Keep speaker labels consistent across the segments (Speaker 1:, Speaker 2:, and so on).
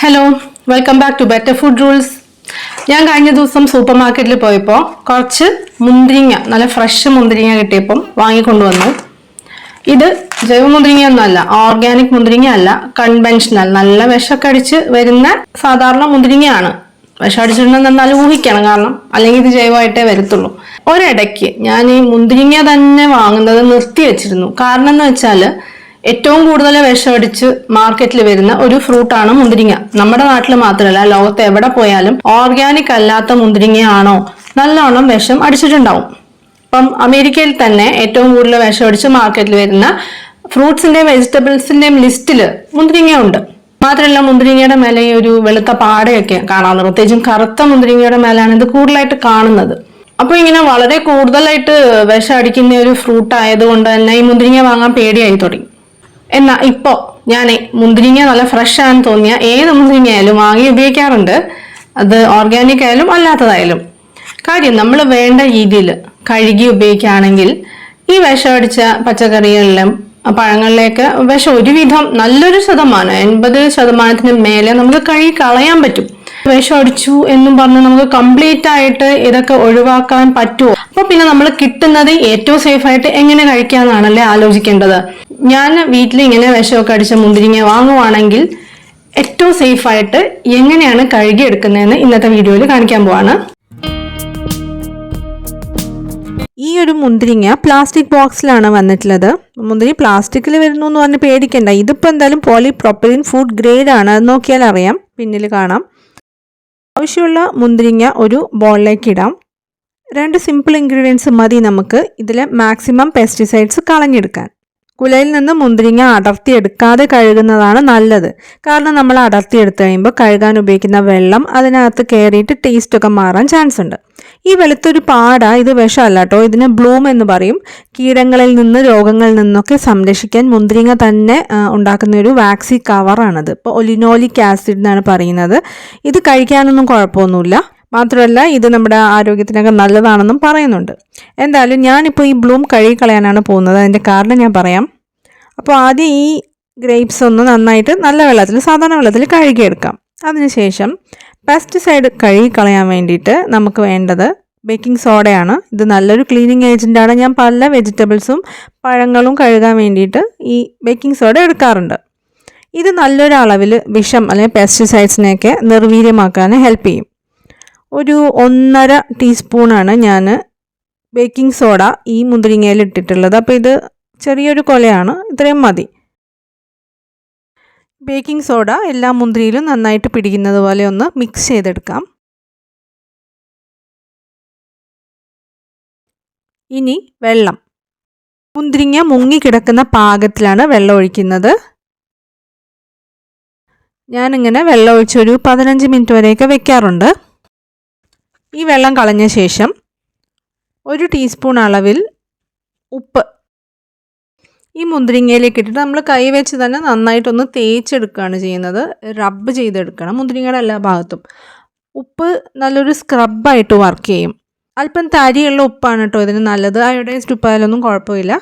Speaker 1: Hello welcome back to better food rules ഞാൻ കഴിഞ്ഞ ദിവസം സൂപ്പർ മാർക്കറ്റിൽ പോയപ്പോൾ കുറച്ച് മുന്തിരിങ്ങ നല്ല ഫ്രഷ് മുന്തിരിങ്ങ കിട്ടിയപ്പം വാങ്ങിക്കൊണ്ടുവന്നു. ഇത് ജൈവ മുന്തിരിങ്ങ അല്ല ഓർഗാനിക് മുന്തിരിങ്ങ അല്ല കൺവെൻഷനൽ നല്ല വിഷമൊക്കെ അടിച്ച് വരുന്ന സാധാരണ മുന്തിരിങ്ങയാണ്. വിഷം അടിച്ചിട്ടുണ്ടെന്ന് എന്നാലും ഊഹിക്കണം കാരണം അല്ലെങ്കിൽ ഇത് ജൈവമായിട്ടേ വരത്തുള്ളൂ. ഒരിടയ്ക്ക് ഞാൻ ഈ മുന്തിരിങ്ങ തന്നെ വാങ്ങുന്നത് നിർത്തി വെച്ചിരുന്നു. കാരണം എന്ന് വെച്ചാൽ ഏറ്റവും കൂടുതൽ വിഷമടിച്ച് മാർക്കറ്റിൽ വരുന്ന ഒരു ഫ്രൂട്ടാണ് മുന്തിരിങ്ങ. നമ്മുടെ നാട്ടിൽ മാത്രമല്ല ലോകത്ത് എവിടെ പോയാലും ഓർഗാനിക് അല്ലാത്ത മുന്തിരിങ്ങയാണോ നല്ലോണം വിഷം അടിച്ചിട്ടുണ്ടാവും. അപ്പം അമേരിക്കയിൽ തന്നെ ഏറ്റവും കൂടുതൽ വിഷമടിച്ച് മാർക്കറ്റിൽ വരുന്ന ഫ്രൂട്ട്സിന്റെയും വെജിറ്റബിൾസിന്റെയും ലിസ്റ്റിൽ മുന്തിരിങ്ങ ഉണ്ട് മാത്രമല്ല മുന്തിരിങ്ങയുടെ മേലെ ഒരു വെളുത്ത പാടയൊക്കെ കാണാവുന്നത് പ്രത്യേകിച്ചും കറുത്ത മുന്തിരിങ്ങയുടെ മേലാണ് ഇത് കൂടുതലായിട്ട് കാണുന്നത്. അപ്പൊ ഇങ്ങനെ വളരെ കൂടുതലായിട്ട് വിഷം അടിക്കുന്ന ഒരു ഫ്രൂട്ട് ആയതുകൊണ്ട് തന്നെ ഈ മുന്തിരിങ്ങ വാങ്ങാൻ പേടിയായി തുടങ്ങി. എന്നാ ഇപ്പോ ഞാൻ മുന്തിരിങ്ങ നല്ല ഫ്രഷ് ആണെന്ന് തോന്നിയ ഏത് മുന്തിരിങ്ങ ആയാലും വാങ്ങി ഉപയോഗിക്കാറുണ്ട്. അത് ഓർഗാനിക് ആയാലും അല്ലാത്തതായാലും. കാര്യം നമ്മൾ വേണ്ട രീതിയിൽ കഴുകി ഉപയോഗിക്കുകയാണെങ്കിൽ ഈ വിഷമടിച്ച പച്ചക്കറികളിലും പഴങ്ങളിലേക്ക് വിഷം ഒരുവിധം നല്ലൊരു ശതമാനം എൺപത് ശതമാനത്തിന് മേലെ നമുക്ക് കഴുകി കളയാൻ പറ്റും. വിഷം അടിച്ചു എന്നും പറഞ്ഞ് നമുക്ക് കംപ്ലീറ്റ് ആയിട്ട് ഇതൊക്കെ ഒഴിവാക്കാൻ പറ്റുമോ? അപ്പൊ പിന്നെ നമ്മൾ കിട്ടുന്നത് ഏറ്റവും സേഫ് ആയിട്ട് എങ്ങനെ കഴിക്കാന്നാണല്ലേ ആലോചിക്കേണ്ടത്. ഞാൻ വീട്ടിൽ ഇങ്ങനെ വിഷമൊക്കെ അടിച്ച മുന്തിരിങ്ങ വാങ്ങുവാണെങ്കിൽ ഏറ്റവും സേഫ് ആയിട്ട് എങ്ങനെയാണ് കഴുകി എടുക്കുന്നതെന്ന് ഇന്നത്തെ വീഡിയോയിൽ കാണിക്കാൻ പോവാണ്. ഈ ഒരു മുന്തിരിങ്ങ പ്ലാസ്റ്റിക് ബോക്സിലാണ് വന്നിട്ടുള്ളത്. മുന്തിരി പ്ലാസ്റ്റിക്കിൽ വരുന്നു എന്ന് പറഞ്ഞ് പേടിക്കണ്ട. ഇതിപ്പോൾ എന്തായാലും പോളി പ്രൊപ്പലിൻ ഫുഡ് ഗ്രേഡ് ആണ്. അത് നോക്കിയാൽ അറിയാം. പിന്നിൽ കാണാം. ആവശ്യമുള്ള മുന്തിരിങ്ങ ഒരു ബോളിലേക്ക് ഇടാം. രണ്ട് സിമ്പിൾ ഇൻഗ്രീഡിയൻസ് മതി നമുക്ക്. ഇതിൽ മാക്സിമം പെസ്റ്റിസൈഡ്സ് കളഞ്ഞെടുക്കാൻ. കുലയിൽ നിന്ന് മുന്തിരിങ്ങ അടർത്തിയെടുക്കാതെ കഴുകുന്നതാണ് നല്ലത്. കാരണം നമ്മൾ അടർത്തിയെടുത്ത് കഴിയുമ്പോൾ കഴുകാൻ ഉപയോഗിക്കുന്ന വെള്ളം അതിനകത്ത് കയറിയിട്ട് ടേസ്റ്റൊക്കെ മാറാൻ ചാൻസ് ഉണ്ട്. ഈ വെളുത്തൊരു പാട ഇത് വിഷമല്ല കേട്ടോ ഇതിന് ബ്ലൂം എന്ന് പറയും. കീടങ്ങളിൽ നിന്ന് രോഗങ്ങളിൽ നിന്നൊക്കെ സംരക്ഷിക്കാൻ മുന്തിരിങ്ങ തന്നെ ഉണ്ടാക്കുന്ന ഒരു വാക്സി കവറാണത് ഇപ്പോൾ ഒലിനോലിക് ആസിഡ് എന്നാണ് പറയുന്നത്. ഇത് കഴിക്കാനൊന്നും കുഴപ്പമൊന്നുമില്ല. മാത്രമല്ല ഇത് നമ്മുടെ ആരോഗ്യത്തിനൊക്കെ നല്ലതാണെന്നും പറയുന്നുണ്ട്. എന്തായാലും ഞാനിപ്പോൾ ഈ ബ്ലൂം കഴുകി കളയാനാണ് പോകുന്നത്. അതിന്റെ കാരണം ഞാൻ പറയാം. അപ്പോൾ ആദ്യം ഈ ഗ്രേപ്സ് ഒന്ന് നന്നായിട്ട് നല്ല വെള്ളത്തിൽ സാധാരണ വെള്ളത്തിൽ കഴുകിയെടുക്കാം. അതിനുശേഷം പെസ്റ്റിസൈഡ് കഴുകി കളയാൻ വേണ്ടിയിട്ട് നമുക്ക് വേണ്ടത് ബേക്കിംഗ് സോഡയാണ്. ഇത് നല്ലൊരു ക്ലീനിങ് ഏജന്റാണ് ഞാൻ പല വെജിറ്റബിൾസും പഴങ്ങളും കഴുകാൻ വേണ്ടിയിട്ട് ഈ ബേക്കിംഗ് സോഡ എടുക്കാറുണ്ട്. ഇത് നല്ലൊരു അളവിൽ വിഷം അല്ലെങ്കിൽ പെസ്റ്റിസൈഡ്സിനെയൊക്കെ നിർവീര്യമാക്കാൻ ഹെൽപ്പ് ചെയ്യും. ഒരു ഒന്നര ടീസ്പൂണാണ് ഞാൻ ബേക്കിംഗ് സോഡ ഈ മുന്തിരിങ്ങയിൽ ഇട്ടിട്ടുള്ളത്. അപ്പോൾ ഇത് ചെറിയൊരു കൊലയാണ്. ഇത്രയും മതി. ബേക്കിംഗ് സോഡ എല്ലാ മുന്തിരിയിലും നന്നായിട്ട് പിടിക്കുന്നത് പോലെ ഒന്ന് മിക്സ് ചെയ്തെടുക്കാം. ഇനി വെള്ളം. മുന്തിരിങ്ങ മുങ്ങിക്കിടക്കുന്ന പാകത്തിലാണ് വെള്ളം ഒഴിക്കുന്നത്. ഞാനിങ്ങനെ വെള്ളം ഒഴിച്ചൊരു പതിനഞ്ച് മിനിറ്റ് വരെയൊക്കെ വെക്കാറുണ്ട്. ഈ വെള്ളം കളഞ്ഞ ശേഷം ഒരു ടീസ്പൂൺ അളവിൽ ഉപ്പ്. ഈ മുന്തിരിങ്ങയിലേക്ക് ഇട്ടിട്ട് നമ്മൾ കൈ വെച്ച് തന്നെ നന്നായിട്ടൊന്ന് തേച്ചെടുക്കുകയാണ് ചെയ്യുന്നത്. റബ്ബ് ചെയ്തെടുക്കണം. മുന്തിരിങ്ങയുടെ എല്ലാ ഭാഗത്തും. ഉപ്പ് നല്ലൊരു സ്ക്രബായിട്ട് വർക്ക് ചെയ്യും. അല്പം തരിയുള്ള ഉപ്പാണ് കേട്ടോ ഇതിന് നല്ലത്. അയോഡൈസ്ഡ് ഉപ്പായാലൊന്നും കുഴപ്പമില്ല.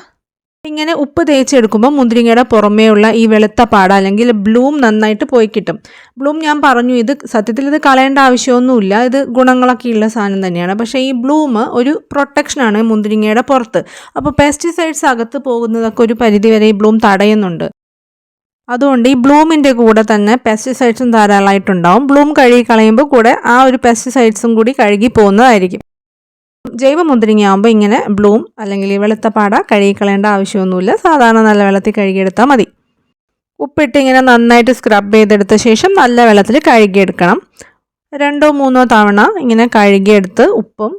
Speaker 1: ഇങ്ങനെ ഉപ്പ് തേച്ചെടുക്കുമ്പോൾ മുന്തിരിങ്ങയുടെ പുറമേയുള്ള ഈ വെളുത്ത പാട അല്ലെങ്കിൽ ബ്ലൂം നന്നായിട്ട് പോയി കിട്ടും. ബ്ലൂം ഞാൻ പറഞ്ഞു ഇത് സത്യത്തിൽ ഇത് കളയേണ്ട ആവശ്യമൊന്നുമില്ല. ഇത് ഗുണങ്ങളൊക്കെ ഉള്ള സാധനം തന്നെയാണ്. പക്ഷേ ഈ ബ്ലൂം ഒരു പ്രൊട്ടക്ഷനാണ് മുന്തിരിങ്ങയുടെ പുറത്ത്. അപ്പോൾ പെസ്റ്റിസൈഡ്സ് അകത്ത് പോകുന്നതൊക്കെ ഒരു പരിധിവരെ ഈ ബ്ലൂം തടയുന്നുണ്ട്. അതുകൊണ്ട് ഈ ബ്ലൂമിന്റെ കൂടെ തന്നെ പെസ്റ്റിസൈഡ്സും ധാരാളമായിട്ടുണ്ടാവും. ബ്ലൂം കഴുകി കളയുമ്പോൾ കൂടെ ആ ഒരു പെസ്റ്റിസൈഡ്സും കൂടി കഴുകി പോകുന്നതായിരിക്കും. ജൈവ മുന്തിരിങ്ങയാകുമ്പോൾ ഇങ്ങനെ ബ്ലൂം അല്ലെങ്കിൽ ഈ വെളുത്ത പാട കഴുകിക്കളയേണ്ട ആവശ്യമൊന്നുമില്ല. സാധാരണ നല്ല വെള്ളത്തിൽ കഴുകിയെടുത്താൽ മതി. ഉപ്പിട്ട് ഇങ്ങനെ നന്നായിട്ട് സ്ക്രബ് ചെയ്തെടുത്ത ശേഷം നല്ല വെള്ളത്തിൽ കഴുകിയെടുക്കണം. രണ്ടോ മൂന്നോ തവണ ഇങ്ങനെ കഴുകിയെടുത്ത് ഉപ്പും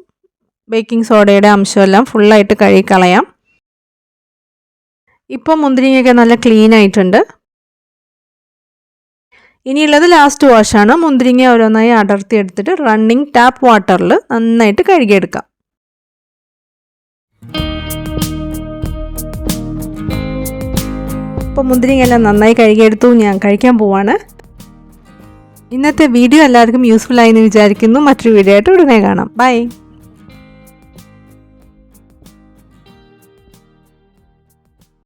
Speaker 1: ബേക്കിംഗ് സോഡയുടെ അംശമെല്ലാം ഫുള്ളായിട്ട് കഴുകിക്കളയാം. ഇപ്പോൾ മുന്തിരിങ്ങയൊക്കെ നല്ല ക്ലീൻ ആയിട്ടുണ്ട്. ഇനിയുള്ളത് ലാസ്റ്റ് വാഷാണ് മുന്തിരിങ്ങ ഓരോന്നായി അടർത്തി എടുത്തിട്ട് റണ്ണിങ് ടാപ്പ് വാട്ടറിൽ നന്നായിട്ട് കഴുകിയെടുക്കാം. ഇപ്പോൾ മുന്തിരിങ്ങയെല്ലാം നന്നായി കഴുകിയെടുത്തു. ഞാൻ കഴിക്കാൻ പോവാണ്. ഇന്നത്തെ വീഡിയോ എല്ലാവർക്കും യൂസ്ഫുൾ ആയി എന്ന് വിചാരിക്കുന്നു. മറ്റൊരു വീഡിയോ ആയിട്ട് ഉടനെ കാണാം. ബൈ